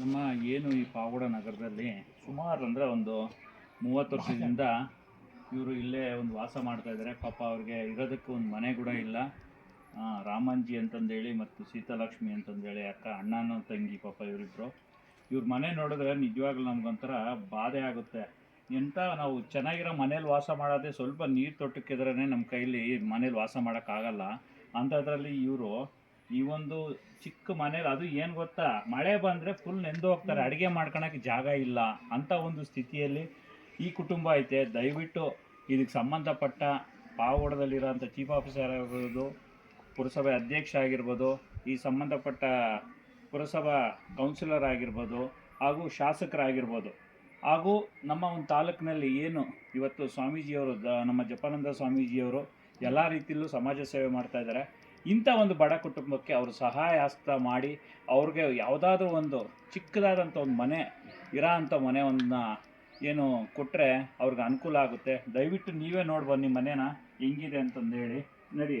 ನಮ್ಮ ಏನು ಈ ಪಾವಗಡ ನಗರದಲ್ಲಿ ಸುಮಾರು ಅಂದರೆ ಒಂದು ಮೂವತ್ತು ವರ್ಷದಿಂದ ಇವರು ಇಲ್ಲೇ ಒಂದು ವಾಸ ಮಾಡ್ತಾ ಇದ್ದಾರೆ ಪಾಪ ಅವ್ರಿಗೆ ಇರೋದಕ್ಕೆ ಒಂದು ಮನೆ ಕೂಡ ಇಲ್ಲ. ರಾಮಂಜಿ ಅಂತಂದೇಳಿ ಮತ್ತು ಸೀತಾಲಕ್ಷ್ಮಿ ಅಂತಂದೇಳಿ ಅಕ್ಕ, ಅಣ್ಣನ ತಂಗಿ ಪಾಪ ಇವರಿಬ್ಬರು ಇವ್ರ ಮನೆ ನೋಡಿದ್ರೆ ನಿಜವಾಗ್ಲೂ ನಮ್ಗೊಂಥರ ಬಾಧೆ ಆಗುತ್ತೆ. ಎಂಥ ನಾವು ಚೆನ್ನಾಗಿರೋ ಮನೇಲಿ ವಾಸ ಮಾಡೋದೇ ಸ್ವಲ್ಪ ನೀರು ತೊಟ್ಟಕ್ಕಿದ್ರೇ ನಮ್ಮ ಕೈಲಿ ಮನೇಲಿ ವಾಸ ಮಾಡೋಕ್ಕಾಗಲ್ಲ ಅಂಥದ್ರಲ್ಲಿ ಇವರು ಈ ಒಂದು ಚಿಕ್ಕ ಮನೇಲಿ ಅದು ಏನು ಗೊತ್ತಾ? ಮಳೆ ಬಂದರೆ ಫುಲ್ ನೆಂದು ಹೋಗ್ತಾರೆ ಅಡುಗೆ ಮಾಡ್ಕೊಳಕ್ಕೆ ಜಾಗ ಇಲ್ಲ ಅಂತ ಒಂದು ಸ್ಥಿತಿಯಲ್ಲಿ ಈ ಕುಟುಂಬ ಐತೆ. ದಯವಿಟ್ಟು ಇದಕ್ಕೆ ಸಂಬಂಧಪಟ್ಟ ಪಾವಗಡದಲ್ಲಿರೋಂಥ ಚೀಫ್ ಆಫೀಸರ್ ಆಗಿರ್ಬೋದು ಪುರಸಭೆ ಅಧ್ಯಕ್ಷ ಆಗಿರ್ಬೋದು ಈ ಸಂಬಂಧಪಟ್ಟ ಪುರಸಭಾ ಕೌನ್ಸಿಲರ್ ಆಗಿರ್ಬೋದು ಹಾಗೂ ಶಾಸಕರಾಗಿರ್ಬೋದು. ಹಾಗೂ ನಮ್ಮ ಒಂದು ತಾಲೂಕಿನಲ್ಲಿ ಏನು ಇವತ್ತು ಸ್ವಾಮೀಜಿಯವರು ದ ನಮ್ಮ ಜಪಾನಂದ ಸ್ವಾಮೀಜಿಯವರು ಎಲ್ಲ ರೀತಿಯಲ್ಲೂ ಸಮಾಜ ಸೇವೆ ಮಾಡ್ತಾ ಇದ್ದಾರೆ. ಇಂಥ ಒಂದು ಬಡ ಕುಟುಂಬಕ್ಕೆ ಅವರು ಸಹಾಯ ಹಸ್ತ ಮಾಡಿ ಅವ್ರಿಗೆ ಯಾವುದಾದ್ರೂ ಒಂದು ಚಿಕ್ಕದಾದಂಥ ಒಂದು ಮನೆ ಇರೋ ಅಂಥ ಮನೆ ಒಂದನ್ನ ಏನು ಕೊಟ್ಟರೆ ಅವ್ರಿಗೆ ಅನುಕೂಲ ಆಗುತ್ತೆ. ದಯವಿಟ್ಟು ನೀವೇ ನೋಡಿ ಬನ್ನಿ ಮನೇನ ಹೆಂಗಿದೆ ಅಂತಂದು ಹೇಳಿ ನಡಿ.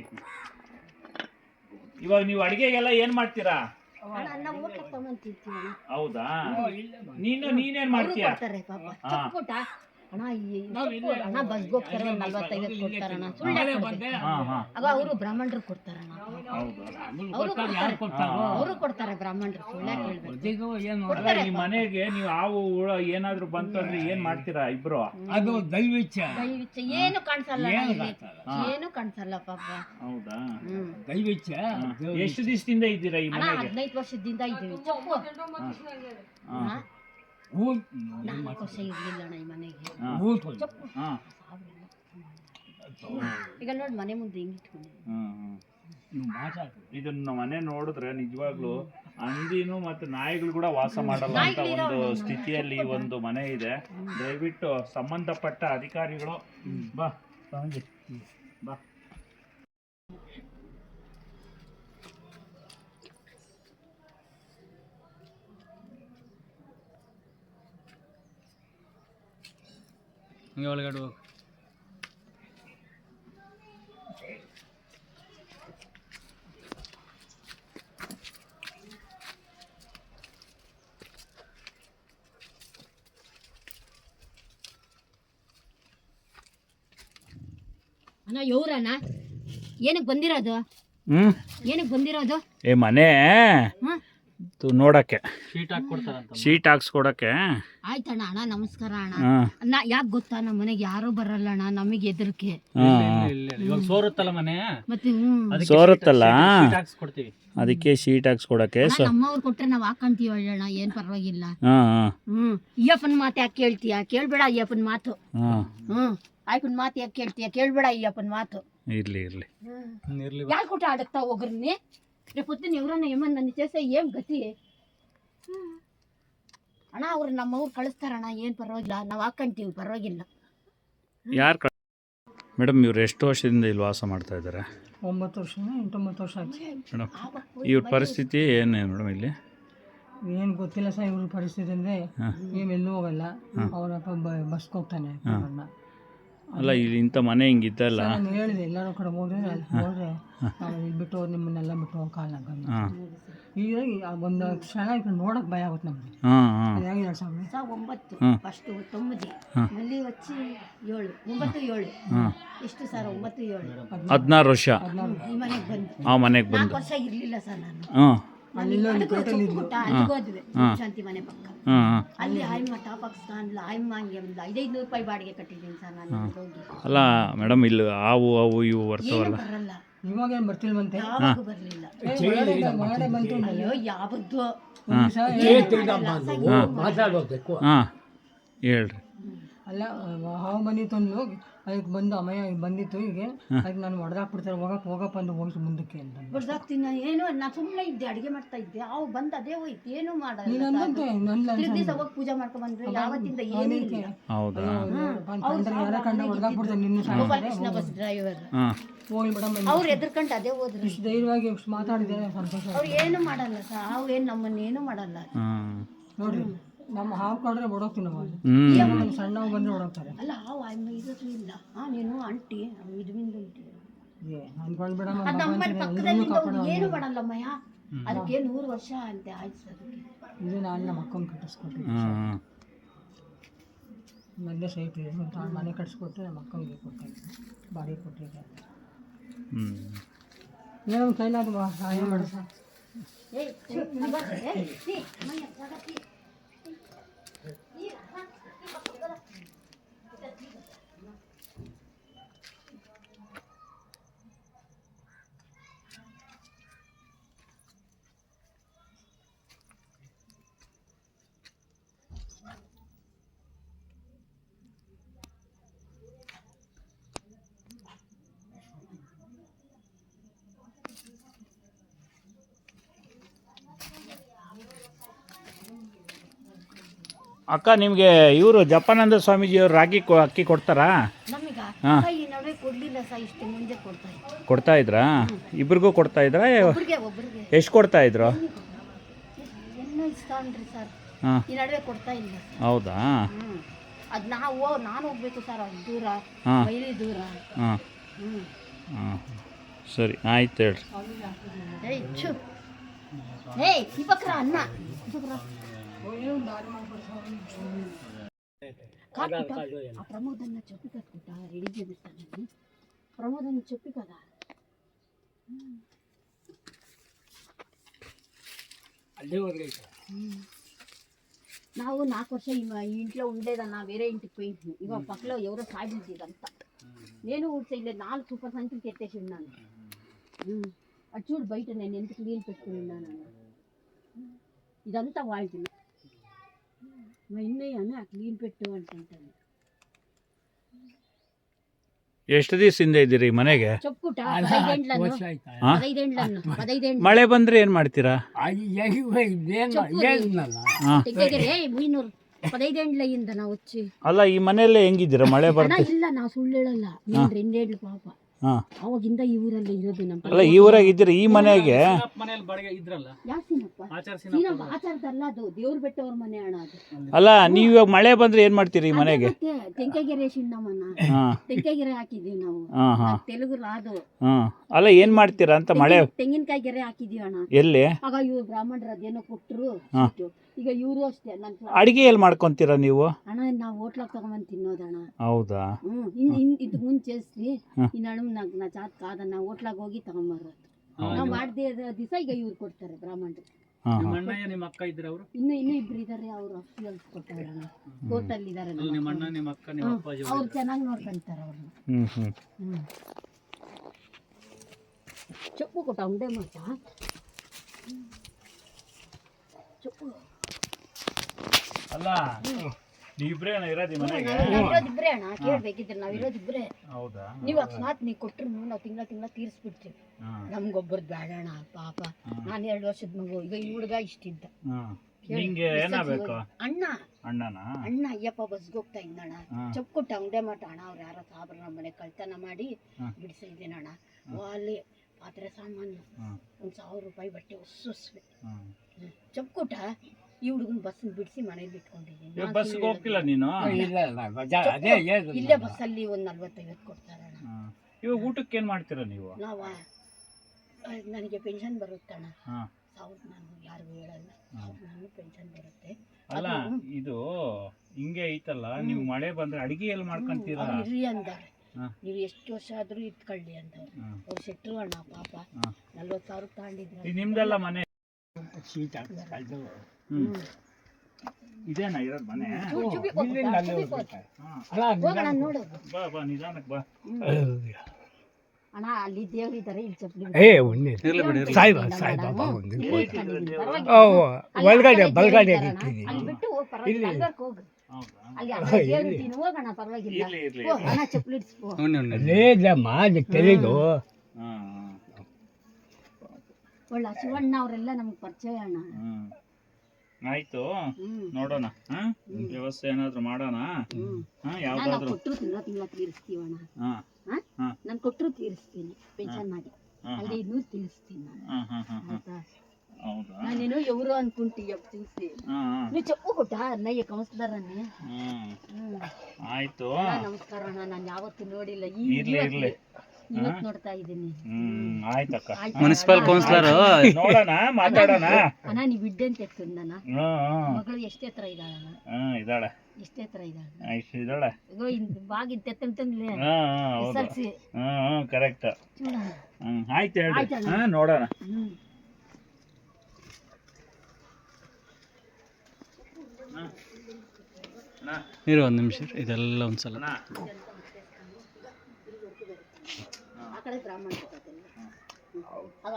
ಇವಾಗ ನೀವು ಅಡುಗೆಗೆಲ್ಲ ಏನು ಮಾಡ್ತೀರಾ? ಹೌದಾ? ನೀನು ನೀನೇನ್ ಮಾಡ್ತೀಯ? ಅಣ್ಣ ಈ ಅಣ್ಣ ಬಸ್ಗೆ ಹೋಗ್ತಾರೆ ಒಂದ್ ನಲ್ವತ್ತೈವತ್ತು ಕೊಡ್ತಾರಣ್ಣ. ಸುಳ್ಳು ಆಗ ಅವರು ಬ್ರಾಹ್ಮಣರು ಕೊಡ್ತಾರಣ್ಣ. ಹೌದಾ ಅವರು ಕೊಡ್ತಾರೆ. ಅವರು ಕೊಡ್ತಾರೆ ಬ್ರಾಹ್ಮಣರು ಸುಳ್ಳು ಹೇಳ್ಬೇಕು? ಈ ಮನೆಗೆ ನೀವು ಹಾವು ಹುಳ ಏನಾದ್ರೂ ಬಂತು ಅಂದ್ರೆ ಏನ್ ಮಾಡ್ತೀರಾ ಇಬ್ರು? ಅದು ದೈವಿಚ್ಛ ದೈವಿಚ್ಛ ಏನು ಕಾಣಿಸಲ್ಲ. ಏನು ಕಾಣಿಸಲ್ಲ? ಪಾಪ. ಹೌದಾ? ದೈವಿಚ್ಛ ಎಷ್ಟು ದಿವಸದಿಂದ ಇದ್ದೀರಾ ಈ ಮನೆಗೆ? ಹದಿನೈದು ವರ್ಷದಿಂದ ಇದ್ದೀವಿ. ಚಪ್ಪು ಹಾ. ಇಲ್ಲ ಇರ್ಲಿಲ್ಲ ಅಣ್ಣ ಈ ಮನೆಗೆ. ಹಾ. ಹೂ. ಹಾ. ಈಗ ನೋಡಿ ಮನೆ ಮುಂದೆ ಹಿಂಗೆ ಇಟ್ಕೊಂಡು ಹ್ಮ್, ಹ್ಮ್. ನೀವು ಮಾತಾಡು ಇದನ್ನ ಮನೆ ನೋಡಿದ್ರೆ ನಿಜವಾಗ್ಲೂ ಅಂದಿನೂ ಮತ್ತೆ ನಾಯಿಗಳು ಕೂಡ ವಾಸ ಮಾಡಲ್ಲ ಅಂತ ಒಂದು ಸ್ಥಿತಿಯಲ್ಲಿ ಈ ಒಂದು ಮನೆ ಇದೆ. ದಯವಿಟ್ಟು ಸಂಬಂಧಪಟ್ಟ ಅಧಿಕಾರಿಗಳು ಬಾ. ಸ್ವಾಮೀಜಿ ಬಾ. ಹಂಗೆ ಒಳಗಡೆ ಹೋಗಿ. ಅಣ್ಣ ಇವ್ರಣ್ಣ ಏನಕ್ಕೆ ಬಂದಿರೋದು? ಹ್ಮ್? ಏನಕ್ಕೆ ಬಂದಿರೋದು? ಏ ಮನೆ. ಹ್ಮ್ ತು- ನೋಡಕ್ಕೆ. ಶೀಟ್ ಶೀಟ್ ಹಾಕ್ಸ್ಕೊಡಕ್ಕೆ. ಆಯ್ತಣ್ಣ ಅಣ್ಣ ನಮಸ್ಕಾರ ಅಣ್ಣ. ನಾ ಯಾಕೆ ಗೊತ್ತಾ ನಮ್ಮ ಮನೆಗೆ ಯಾರು ಬರಲ್ಲ ಅಣ್ಣ ನಮಗೆ. ಇವಾಗ ಸೋರುತ್ತಲ್ಲ ಮನೆ? ಮತ್ತೆ ಹ್ಮ್. ಸೋರುತ್ತಲ್ಲ? ಹಾಕ್ಸ್ಕೊಡ್ತೀವಿ. ಅದಕ್ಕೆ ಶೀಟ್ ಹಾಕ್ಸ್ಕೊಡಕ್ಕೆ ಸೊ ನಮ್ಮವ್ರು ಕೊಟ್ರೆ ನಾವ್ ಹಾಕಂತೀವಿ ಅಣ್ಣ ಏನ್ ಪರವಾಗಿಲ್ಲ. ಹಾ ಹಾ. ಹ್ಮ್. ಅಯ್ಯಪ್ಪನ ಮಾತು ಯಾಕೆ ಕೇಳ್ತೀಯ? ಕೇಳ್ಬೇಡ ಅಯ್ಯಪ್ಪನ ಮಾತು. ಹಾ. ಹ್ಮ್. ಅಯ್ಯಪ್ಪನ ಮಾತು ಯಾಕೆ ಕೇಳ್ತೀಯ? ಕೇಳ್ಬೇಡ ಅಯ್ಯಪ್ಪನ ಮಾತು. ಇರ್ಲಿ ಇರ್ಲಿ. ಇರ್ಲಿ ಯಾಕೆ ಕೊಟ್ಟ ಆಡಕ್ತಾ ಹೋಗ್ರಿ రేపు పొద్దున్న ఎవరన్నా ఏమన్నా నన్ను చేస్తే ఏం గతి ಅಣ್ಣ ಅವ್ರು ನಮ್ಮ ಊರು ಕಳಿಸ್ತಾರಣ್ಣ ಏನು ಪರವಾಗಿಲ್ಲ ನಾವು ಹಾಕಂತೀವಿ ಪರವಾಗಿಲ್ಲ ಯಾರು ಮೇಡಮ್ ಇವ್ರು ಎಷ್ಟು ವರ್ಷದಿಂದ ಇಲ್ಲಿ ವಾಸ ಮಾಡ್ತಾ ಇದ್ದಾರೆ ಒಂಬತ್ತು ವರ್ಷ ಎಂಟೊಂಬತ್ತು ವರ್ಷ ಆಯ್ತು ಮೇಡಮ್ ಇವ್ರ ಪರಿಸ್ಥಿತಿ ಏನು ಮೇಡಮ್ ಇಲ್ಲಿ ಏನು ಗೊತ್ತಿಲ್ಲ ಸರ್ ಇವ್ರ ಪರಿಸ್ಥಿತಿ ಅಂದರೆ ಹಾ. ಎಲ್ಲೂ ಹೋಗಲ್ಲ ಅವರಪ್ಪ ಬಸ್ಗೆ ಹೋಗ್ತಾನೆ ಅಣ್ಣ ಅಲ್ಲ ಇಲ್ಲಿ ಇಂಥ ಮನೆ ಹಿಂಗಿತ್ತಲ್ಲ? ನಾನು ಹೇಳಿದೆ ಎಲ್ಲರೂ ಕಡೆ ಹೋದ್ರೆ ಅಲ್ಲಿ ಹೋದ್ರೆ ಬಿಟ್ಟು ನಿಮ್ಮನ್ನೆಲ್ಲ ಬಿಟ್ಟು ಹೋಗಿ ಕಾಲ್ ಹೀಗಾಗಿ ಹಾಂ ಒಂದು ಕ್ಷಣ ಈಗ ನೋಡಕ್ಕೆ ಭಯ ಆಗುತ್ತೆ ನಮಗೆ. ಹಾಂ ಎರಡು ಸಾವಿರ? ಸಾವಿರದ ಒಂಬತ್ತು. ಹ್ಮ್. ಫಸ್ಟ್ ತೊಂಬತ್ತು ಮಲ್ಲಿ ವಚ್ಚಿ ಏಳು ಒಂಬತ್ತು ಏಳು. ಎಷ್ಟು ಸರ್ ಒಂಬತ್ತು ಏಳು? ಹದಿನಾರು ವರ್ಷ. ಹದಿನಾರು ಮನೆಗೆ ಬಂದು. ಆ ಮನೆಗೆ ಬಂದು. ವರ್ಷ ಇರಲಿಲ್ಲ ಸರ್ ನಾನು. ಹಾಂ. ಶಾಂತಿ ಮನೆ ಪಕ್ಕ. ಅಲ್ಲಿ ಆಯಮ್ಮ ಟಾಪ್ ಹಾಕ್ಸ್ತಾನ್ಲ ಆಯಮ್ಮ ಹಂಗೆ ಒಂದು ಐದೈದು ರೂಪಾಯಿ ಬಾಡಿಗೆ ಕಟ್ಟಿದ್ದೀನಿ ಸರ್ ನಾನು ಹೋಗಿ. ಅಲ್ಲ ಮೇಡಮ್ ಇಲ್ಲಿ ಹಾವು ಅವು ಇವು ಏನು ಬರ್ತಾವಲ್ಲ ಬರಲ್ಲ. ಇವಾಗ ಏನು ಬರ್ತಿಲ್ವಂತೆ ಯಾವಾಗ ಬರಲಿಲ್ಲ. ಒಳಗಡೆ ಬಂತು. ಅಯ್ಯೋ ಯಾವದ್ದು ಮಾತಾಡೋದಕ್ಕೂ ಹಾಂ ಹೇಳ್ರಿ. ಅಲ್ಲ ಹಾವು ಬಂದಿತ್ತು ಅಂದ್ಲು. ಅದಕ್ಕೆ ಬಂದು ಅಮಯ ಬಂದಿತ್ತು ಈಗ ಅದಕ್ಕೆ ನಾನು ಹೊಡೆದಾಕ್ಬಿಡ್ತಾರೆ ಹೋಗಕ್ಕೆ ಹೋಗಪ್ಪ ಅಂದು ಹೋಗಿ ಮುಂದಕ್ಕೆ ಅಂತ ಹೊಡೆದಾಕ್ತೀನಿ ನಾನು ಏನು ನಾನು ಸುಮ್ಮನೆ ಇದ್ದೆ ಅಡುಗೆ ಮಾಡ್ತಾ ಇದ್ದೆ. ಅವು ಬಂದು ಅದೇ ಹೋಯ್ತು ಏನು ಮಾಡಲ್ಲ ನೀನು ಅಂದಂತೆ ನನ್ನ ದಿವಸ ಹೋಗಿ ಪೂಜೆ ಮಾಡ್ಕೊಂಡ್ ಬಂದ್ರು ಯಾವತ್ತಿಂದ ಏನು ಹೌದಾ? ಯಾರ ಕಂಡ ಹೊಡೆದಾಕ್ಬಿಡ್ತಾರೆ ನಿನ್ನ ಗೋಪಾಲಕೃಷ್ಣ ಬಸ್ ಡ್ರೈವರ್. ಹೋಗಿ ಮೇಡಮ್ ಅವ್ರು ಎದ್ರಕಂಡು ಅದೇ ಹೋದ್ರು. ಇಷ್ಟು ಧೈರ್ಯವಾಗಿ ಮಾತಾಡಿದ್ದಾರೆ ಸಂತೋಷ ಅವ್ರು ಏನು ಮಾಡಲ್ಲ ಸರ್ ಅವು ಏನು ನಮ್ಮನ್ನ ಏನು ಮಾಡಲ್ಲ. ನೋಡ್ರಿ. ನಮ್ಮ ಹಾವು ಕಂಡ್ರೆ ಹೊಡೋಗ್ತೀವಿ ನಾವು ಹ್ಞೂ ನಮ್ಮ ಸಣ್ಣ ಹಾವು ಬಂದ್ರೆ ಹೊಡೋಗ್ತಾರೆ ಅಲ್ಲ ಹಾವು ಇರೋದು ಇಲ್ಲ ಹಾ ನೀನು ಅಂಟಿ ಇದರಿಂದ ಏ ಅನ್ಕೊಂಡು ಬಿಡಮ್ಮ ಅದು ನಮ್ಮ ಮನೆ ಪಕ್ಕದಲ್ಲಿ ಏನು ಮಾಡಲ್ಲಮ್ಮಯ್ಯ ಅದಕ್ಕೆ ನೂರು ವರ್ಷ ಅಂತೆ ಆಯ್ತು ಅದಕ್ಕೆ. ಇದು ನಾನು ನಮ್ಮ ಅಕ್ಕನ ಕಟ್ಟಿಸ್ಕೊಟ್ಟಿದ್ದೆ ಹ್ಮ್ ಮೊದಲೇ ಸೈಟ್ ಇದೆ ನಾನು ಮನೆ ಕಟ್ಸ್ಕೊಟ್ಟು ನಮ್ಮ ಅಕ್ಕನಿಗೆ ಕೊಟ್ಟೆ ಬಾಡಿಗೆ ಕೊಟ್ಟಿದ್ದೆ ಹ್ಞೂ ಏನೋ ಕೈಲಾದ ಸಹಾಯ ಮಾಡು. ಅಕ್ಕ ನಿಮಗೆ ಇವರು ಜಪಾನಂದ ಸ್ವಾಮೀಜಿಯವರು ರಾಗಿ ಕೊ- ಅಕ್ಕಿ ಕೊಡ್ತಾರಾ? ನಮಗ ಕೊಡ್ತಾ ಕೊಡ್ತಾ ಇದ್ರಾ? ಇಬ್ರಿಗೂ ಕೊಡ್ತಾ ಇದ್ರಾ? ಎಷ್ಟು ಕೊಡ್ತಾ ಇದ್ರು? ಹೌದಾ? ಹಾಂ. ಸರಿ ಆಯ್ತು ಹೇಳ್ರಿ. ಏಯ್ ಅನ್ನ. ప్రమోదన్న చెప్పి కట్టుకుంటా రెడీ చేపిస్తానండి. ప్రమోదన్న చెప్పి కదా. నాకు నాకు వర్షం ఈ ఇంట్లో ఉండేదన్నా వేరే ఇంటికి పోయింది. ఇక పక్కలో ఎవరో సాగిపోయింది ఇదంతా నేను ఊడ్చేయలేదు నాలుగు సూపర్ సంచులు ఎత్తేసి ఉన్నాను. అది చూడు బయట నేను ఎంత క్లీన్ పెట్టుకుని ఉన్నాను ఇదంతా వాళ్ళది ಎಷ್ಟು ಕ್ಲೀನ್ ಪೆಟ್ಟು ಇದ್ದೀರಿ ಮನೆಗೆ? ಮಳೆ ಬಂದ್ರೆ ಏನ್ ಮಾಡ್ತೀರಾ? ಅಲ್ಲ. ಈ ಮನೆಯಲ್ಲೇ ಹೆಂಗಿದ್ದೀರಾ ಮಳೆ ಬರ್ತಾ? ಇಲ್ಲ ನಾವು ಸುಳ್ಳು ಹೇಳಲ್ಲ. ಪಾಪ. ಹಾಂ. ಅವಾಗಿಂದ ಈ ಊರಲ್ಲಿ ಇರೋದು ನಮ್ಮ ಅಲ್ಲ ಈ ಊರಾಗ ಇದ್ದೀರಿ ಈ ಮನೆಗೆ ಮನೆಯಲ್ಲಿ ಬಾಡಿಗೆ ಇದ್ರಲ್ಲ? ಯಾಸಿನಪ್ಪ ಆಚಾರ ಸೀನಪ್ಪ ಆಚಾರದಲ್ಲ ಅದು ದೇವ್ರು ಬೆಟ್ಟವ್ರ ಮನೆ ಅಣ್ಣ ಅದು. ಅಲ್ಲ ನೀವು ಇವಾಗ ಮಳೆ ಬಂದ್ರೆ ಏನು ಮಾಡ್ತೀರಿ ಈ ಮನೆಗೆ? ಮತ್ತೆ ತೆಂಕೆಗೆರೆ ಶಿಣ್ಣಮ್ಮನ ಹಾಂ. ತೆಂಕೆಗೆರೆ ಹಾಕಿದೀವಿ ನಾವು. ಹಾಂ ಹಾಂ. ತೆಲುಗು ರಾದು. ಹಾಂ. ಅಲ್ಲ ಏನು ಮಾಡ್ತೀರಾ ಅಂತ ಮಳೆ? ತೆಂಗಿನಕಾಯಿ ಗೆರೆ ಹಾಕಿದೀವಿ ಅಣ್ಣ. ಎಲ್ಲಿ? ಆಗ ಇವ್ರು ಬ್ರಾಹ್ಮಣರು ಅದೇನೋ ಕೊಟ್ಟರು. ಈಗ ಇವರು ಅಷ್ಟೇ ನನ್ನ ಅಡಿಗೆ ಎಲ್ಲಿ ಮಾಡ್ಕೊಂತೀರಾ ನೀವು ಅಣ್ಣ ನಾವು ಹೋಟ್ಲಾಗ ತಗೊಂಬಂದು ತಿನ್ನೋದಣ್ಣ ಹೌದಾ ಹ್ಮ್ ಇನ್ ಇನ್ ಇದು ಮುಂಚೆ చేసి ಹಾ. ಈ ನಡುವೆ నాకు నా చాత్ కాదన్న ಹೋಟ್ಲಾಗ ಹೋಗಿ ತಗೊಂಬರೋದು ನಾವು ಮಾಡದೇ ದಿವಸ ಈಗ ಇವ್ರು ಕೊಡ್ತಾರೆ ಬ್ರಾಹ್ಮಣರು ಹಾಂ ನಿಮ್ಮ ಹಾಂ ಅಣ್ಣ ನಿಮ್ಮ ಅಕ್ಕ ಇದ್ರ ಅವರು ಇನ್ನು ಇನ್ನೂ ಇಬ್ರು ಇದಾರೆ ಅವರು ಅಫ್ಸಿಯಲ್ಸ್ ಕೊಡ್ತಾರೆ ಕೋರ್ಟಲ್ಲಿ ಇದಾರೆ ನಿಮ್ಮ ಅಣ್ಣ ನಿಮ್ಮ ಅಕ್ಕ ನಿಮ್ಮ ಅಪ್ಪಾಜಿ ಅವ್ರು ಚೆನ್ನಾಗಿ ನೋಡ್ಕೊಂತಾರೆ ಅವ್ರನ್ನ ಹ್ಞೂ ಹ್ಞೂ ಹ್ಮ್ చెప్పు కొట్ట ఉండే మాట చెప్పు ಅಲ್ಲ ನೀವಿಬ್ರೇನ ಇರೋದು ಇರೋದಿ ಮನೆಗೆ? ನಾವಿರೋದಿಬ್ರೇ ಅಣ್ಣ ಕೇಳ್ಬೇಕಿದ್ರೆ ನಾವಿರೋದಿಬ್ರೇ ಹೌದಾ? ನೀವು ಅಕಸ್ಮಾತ್ ನೀವ್ ಕೊಟ್ರು ನಾವು ತಿಂಗಳ ತಿಂಗಳ ತೀರಿಸ್ಬಿಡ್ತೀವಿ. ನಮ್ಗೊಬ್ಬರದ್ ಬೇಡ ಅಣ್ಣ ಪಾಪ. ನಾನು ಎರಡು ವರ್ಷದ ಮಗು ಈಗ ಈ ಹುಡುಗ ಇಷ್ಟಿದ್ದ. ನಿಂಗೆ ಏನಾಗಬೇಕು? ಅಣ್ಣ. ಅಣ್ಣನ? ಅಣ್ಣ ಅಯ್ಯಪ್ಪ ಬಸ್ಗೆ ಹೋಗ್ತಾ ಇದ್ದಣ್ಣ ಹಾ. ಚಪ್ಪುಟ್ಟ ಅಂಗಡೆ ಮಠ ಅಣ್ಣ ಅವ್ರು ಯಾರೋ ಸಾಬ್ರ ನಮ್ಮ ಮನೆ ಕಳ್ತನ ಮಾಡಿ. ಬಿಡಿಸಿದ್ದೀನಿ ಅಣ್ಣ. ಅಲ್ಲಿ ಪಾತ್ರೆ ಸಾಮಾನು. ಒಂದು ಸಾವಿರ ರೂಪಾಯಿ ಬಟ್ಟೆ ಹೊಸ ಚಪ್ಪುಟ ಈ ಹುಡುಗನ ಬಸ್ ಬಿಡಿಸಿ ಮನೇಲಿ ಇಟ್ಕೊಂಡಿದ್ದೀನಿ. ಬಸ್ಗೆ ಹೋಗ್ತಿಲ್ಲ ನೀನು? ಇಲ್ಲ. ಇಲ್ಲೇ ಬಸ್ಸಲ್ಲಿ ಒಂದು ನಲ್ವತ್ತೈವತ್ತು ಕೊಡ್ತಾರೆ ಅಣ್ಣ. ಇವಾಗ ಊಟಕ್ಕೆ ಏನು ಮಾಡ್ತೀರಾ ನೀವು? ನಾವ ನನಗೆ ಪೆನ್ಷನ್ ಬರುತ್ತಣ್ಣ. ಹಾಂ. ಸಾವಿರ ನಾನು ಯಾರಿಗೂ ಹೇಳಲ್ಲ. ನಾನು ಪೆನ್ಷನ್ ಬರುತ್ತೆ. ಅಲ್ಲ ಇದು ಹಿಂಗೆ ಐತಲ್ಲ ನೀವು ಮಳೆ ಬಂದ್ರೆ ಅಡಿಗೆ ಎಲ್ಲಿ ಮಾಡ್ಕೊಂತೀರಾ? ಅವ್ರು ಹಾ. ನೀವು ಎಷ್ಟು ವರ್ಷ ಆದ್ರೂ ಇಟ್ಕೊಳ್ಳಿ ಅಂತ ಹಾಂ. ಅವ್ರು ಶೆಟ್ರು ಅಣ್ಣ ಪಾಪ. ಹಾಂ. ನಲ್ವತ್ತು ಸಾವಿರ ತಗೊಂಡಿದ್ರು ನಿಮ್ದೆಲ್ಲ ಮನೆ ಹ್ಞೂ ಇದೇನಾ ಇರೋದು ಮನೆ? ಇಲ್ಲಿಂದ ಅಲ್ಲೇ ಕೊಟ್ಬಿಟ್ಟ, ಚುಬಿ ಕೊಟ್ಟ. ಹಾಂ. ಹೋಗೋಣ ಬಾ ಬಾ ನಿಧಾನಕ್ಕೆ ಬಾ. ಅಣ್ಣ ಅಲ್ಲಿ ದೇವ್ರು ಇದ್ದಾರೆ ಇಲ್ಲಿ ಚಪ್ಪಲಿ ಒಳಗಡೆ ಬಲಗಡೆ ಅಲ್ಲಿ ಬಿಟ್ಟು ಹೋಗ್ ಪರವಾಗಿಲ್ಲ ಅಲ್ವರ್ಕ್ ಹೋಗು ಹೌದಾ? ಅಲ್ಲಿ ಅಣ್ಣ ಹೇಳ್ತೀನಿ ಹೋಗಣ್ಣ ಪರವಾಗಿಲ್ಲ. ಇರ್ಲಿ ಇರ್ಲಿ. ಹೋಗ್, ಅಣ್ಣ ಚಪ್ಪಲಿ ಇಡ್ಸ್ಕೋ ತೆಲುಗು ಹಾಂ ಹಾಂ. ಒಳ್ಳೆ ಶಿವಣ್ಣ ಅವರೆಲ್ಲ ನಮ್ಗೆ ಪರಿಚಯ ಅಣ್ಣ. ಹ್ಮ್. ಆಯ್ತು. ಹ್ಮ್. ನೋಡೋಣ. ವ್ಯವಸ್ಥೆ ಏನಾದ್ರು ಮಾಡೋಣ? ಹಾ ನಾನು ಯಾವ್ದಾದ್ರು. ಕೊಟ್ಟರು ತಿಂಗಳ ತಿಂಗಳ ತೀರಿಸ್ತೀವಣ್ಣ ಹಾ. ಹಾ? ಹಾ. ನಾನು ಕೊಟ್ಟರು ತೀರಿಸ್ತೀನಿ. ಪೆನ್ಷನ್ ಮಾಡಿ. ಅಲ್ಲಿ ಇನ್ನೂ ತೀರಿಸ್ತೀನಿ ನಾನು. ಹಾ, ಹಾ, ಹಾ, ಹೌದಾ? ಎವರು ಅನ್ಕೊಂತೀಯ ತಿಳಿಸಿ ನೀವು ಚಪ್ಪು ಕೊಟ್ಟ ಅನ್ನಯ್ಯ ಕೌನ್ಸಿಲರ್ ಹ್ಮ್. ಆಯ್ತು. ನಮಸ್ಕಾರ ಅಣ್ಣ. ನಾನು ಯಾವತ್ತು ನೋಡಿಲ್ಲ. ಈ ಇರ್ಲಿ ಇರ್ಲಿ. ನೋಡ್ತಾ ಇದ್ದೀನಿ. ಹ್ಮ್ ಆಯ್ತಕ್ಕ. ಮುನ್ಸಿಪಲ್ ಕೌನ್ಸಿಲರ್ ನೋಡೋಣ ಮಾತಾಡೋಣ. ಅಣ್ಣ ನೀವು ಬಿಡ್ಡೆ ಅಂತ ಎತ್ತು ನನ್ನ. ಹ್ಮ್ ಹ್ಮ್. ಮಗಳು ಎಷ್ಟೇ ಹತ್ರ ಇದ್ದಾಳ ಇದ್ದಾಳೆ. ಎಷ್ಟೇ ಹತ್ರ ಇದ್ದಾಳೆ ಇಷ್ಟು ಇದ್ದಾಳೆ. ಇಗೋ ಇಂದ ಬಾಗಿ ತೆತ್ತಂತಂದ್ಲೆ ಹ್ಮ್ ಕರೆಕ್ಟ್. ಚೂಡಣ್ಣ ಹ್ಮ್ ಆಯ್ತು ಹೇಳ್ರಿ. ಹಾ ನೋಡೋಣ. ಇರು ಒಂದು ನಿಮಿಷ ಇದೆಲ್ಲ ಒಂದ್ಸಲ. ಆ ಕಡೆ ಬ್ರಾಹ್ಮಣ ತಗೋತೀನಿ. ಅದು